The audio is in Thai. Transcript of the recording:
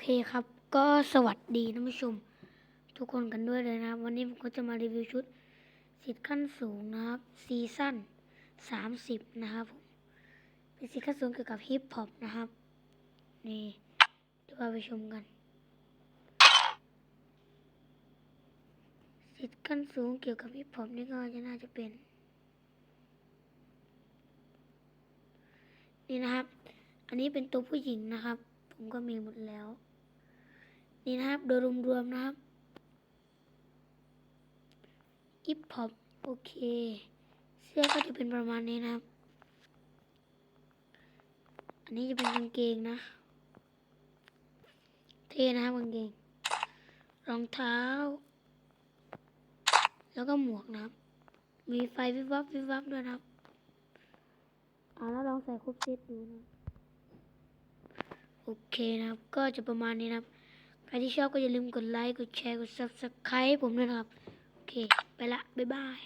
เคครับ ก็สวัสดีท่านผู้ชม ทุกคนกันด้วยเลยนะครับ วันนี้ผมก็จะมารีวิวชุดสิทธิ์ขั้นสูงนะครับซีซั่นสามสิบนะครับผมเป็นสิทธิ์ขั้นสูงเกี่ยวกับฮิปฮอปนะครับ นี่เดี๋ยวเราไปชมกัน สิทธิ์ขั้นสูงเกี่ยวกับฮิปฮอปนี่ก็จะน่าจะเป็น นี่นะครับ อันนี้เป็นตัวผู้หญิงนะครับ ผมก็มีหมดแล้ว นี่นะครับโดยรวมๆนะครับฮิปฮอปโอเค เสื้อก็จะเป็นประมาณนี้นะครับ อันนี้จะเป็นกางเกงนะ เท่นะครับกางเกง รองเท้า แล้วก็หมวกนะครับ มีไฟวิบวับวิบวับด้วยนะครับอ่าแล้วลองใส่ครบเซตดูนะ โอเคนะครับ ก็จะประมาณนี้นะครับ ใครที่ชอบก็อย่าลืมกดไลค์ กดแชร์ กดซับสไคร b ์ผมด้วยนะครับ โอเค ไปละ บ๊ายบาย